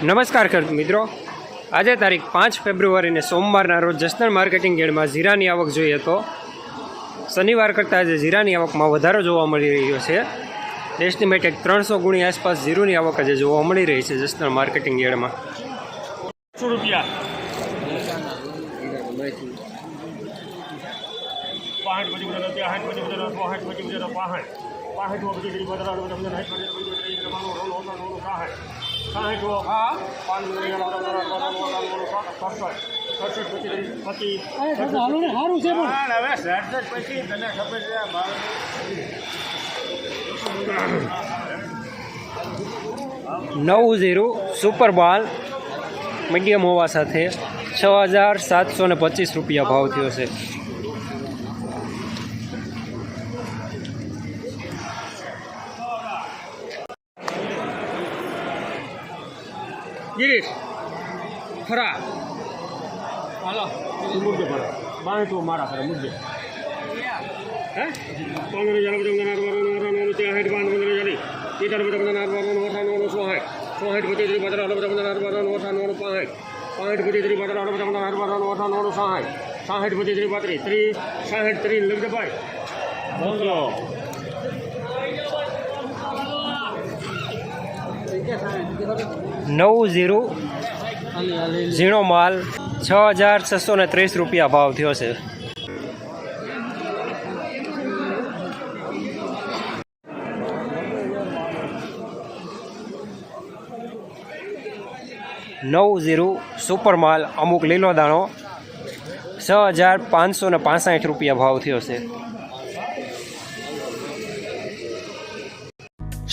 નમસ્કાર ખેડૂત મિત્રો આજે તારીખ પાંચ ફેબ્રુઆરીને સોમવારના રોજ જસનલ માર્કેટિંગ યાર્ડમાં જીરાની આવક જોઈએ તો શનિવાર કરતાં આજે જીરાની આવકમાં વધારો જોવા મળી રહ્યો છે એસ્ટિમેટેડ ત્રણસો ગુણી આસપાસ જીરુની આવક આજે જોવા મળી રહી છે જસનલ માર્કેટિંગ યાર્ડમાં રૂપિયા પછી બધા બધા બધા હાઠ પછી બધા નવાનું રોલ હોતા નવાનું સાઠ સાઠ હા પાંચ બધા સડસઠ પછી પચીસ સારું છે પણ હવે સડસઠ પછી તને ખબર છે આ ભાવ નવ ઝીરો સુપર બાલ મીડિયમ હોવા સાથે છ હજાર સાતસો ને પચીસ રૂપિયા ભાવ થયો છે. ગિરીશ ખરા હાલો મુદ્દે ફરા બાય તો મારા ખરા મુદ્દે હે પંદર હજાર બધા નાર વાળો નાર વાળો ત્યાં હાઈટ બાંધ પંદર હજાર તેટાર બધા બધા નાર વાળો ઓઠા નો સો હાઈટ સો હાઈટ પછી ત્રી બધા બધા બધા નાર વાળો ઓઠા નો પાંચ પાંઠ પછી ત્રી બધા બધા બધા નાર વાળો ઓઠા નો સાઠ સાઠ પછી ત્રી પાંત્રીસ ત્રી સાઠ ત્રી લઈ દે ભાઈ બોલો નવ ઝીરો ઝીણો માલ છ હજાર છસો ને ત્રીસ રૂપિયા ભાવ થયો છે. નવ ઝીરો સુપર માલ અમુક લીલો દાણો છ હજાર પાંચસો ને રૂપિયા ભાવ થયો છે.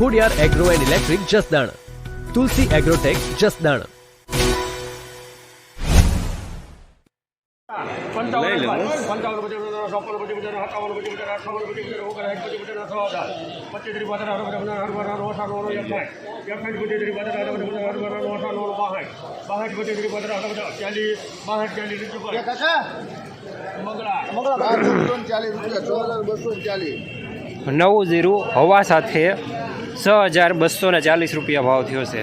Khodiyar agro and electric Jasdan. Tulsi agrotech Jasdan. નવ ઝીરો હવા સાથે છ હજાર બસો ને ચાલીસ રૂપિયા ભાવ થયો છે.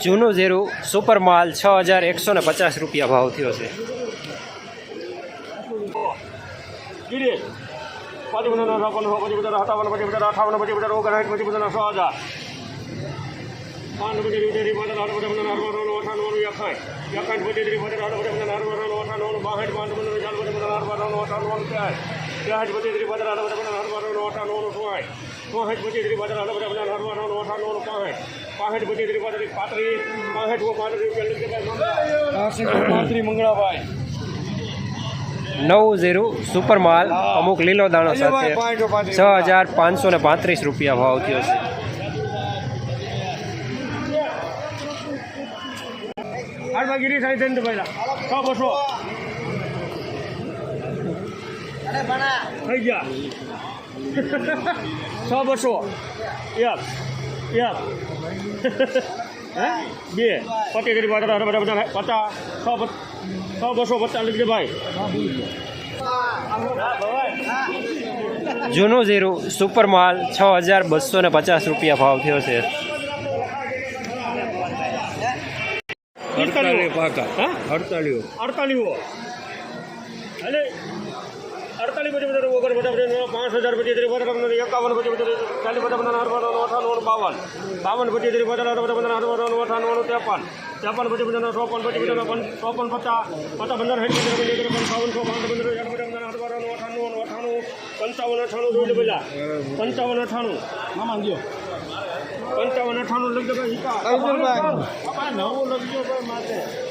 જૂનું ઝીરું સુપર માલ છ હજાર એકસો ને પચાસ રૂપિયા ભાવ થયો છે ગિરીશ પછી છપ્પન પછી બધા સત્તાવન હજાર ચાર ત્યાંઠ પચીસ ત્રીસ પાંત્રીસ આઠ બધા અઠાણું અઠાણું પાંઠ પાંઠ પચીસ ત્રીસ પાંત્રીસ. પાંત્રીસ પાંઠ પાંત્રીસ પાંત્રીસ મંગળાભાઈ નવ ઝીરો સુપર માલ અમુક લીલો દાણો સાથે છ હજાર પાંચસો ને પાંત્રીસ રૂપિયા ભાવ થયો છે. આટલા ગીરી ત્રણ પહેલા. છ બસો થઈ ગયા. છ બસો. એક એક હે? બે. પચીસ ગીરી બધા બધા બધા પચાસ છ છ બસો પચાસ લીધી ભાઈ. જૂનું ઝીરો સુપર માલ છ હજાર બસો ને પચાસ રૂપિયા ભાવ થયો છે. અડતાલીસ. અડતાલીસ અડતાલીસ. અલે અડતાલીસ પછી બધા ઓગણ બધા બધા પાંચ હજાર પછી ત્રીસ બધા પંદર એકાવન પછી બધા ચાલીસ બધા બધા અઠાણું અઠાણું બાવન બાવન પછી ત્રીસ બધા બધા બધા અઠાણું અઠાણું ત્રેપન ત્રેપન પછી બધા ચોપન પછી બધા ચોપન પચાસ પચાસ પંદર હેઠળ બધા પંચાવન સો પાંચ પંદર હેઠ બધા અઠાણું અઠાણું અઠાણું પંચાવન અઠાણું જોઈ બધા પંચાવન અઠાણું મામા ગયો પંચાવન અઠાણું દે ભાઈ નવું લખજો ભાઈ માથે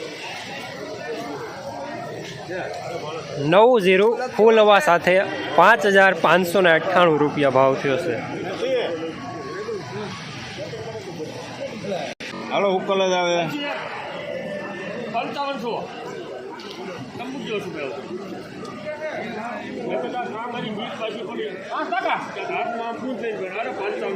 નવ ઝીરો ફૂલ હવા સાથે પાંચ હજાર પાંચસો ને અઠ્ઠાણું રૂપિયા ભાવ થયો છે હાલો ઉકલ જ આવે પંચાવનસો તમે મૂકજો શું પહેલાં મેં કદાચ ના મારી બીક બાજી પડી હા કાકા હાથમાં આમ ફૂલ થઈને બેઠા. અરે પંચાવન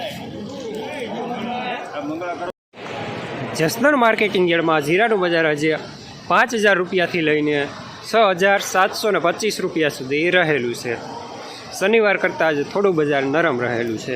જસદણ માર્કેટિંગ યાર્ડમાં જીરાનું બજાર આજે પાંચ હજાર રૂપિયાથી લઈને છ હજાર સાતસો ને પચીસ રૂપિયા સુધી રહેલું છે. શનિવાર કરતાં આજે થોડું બજાર નરમ રહેલું છે.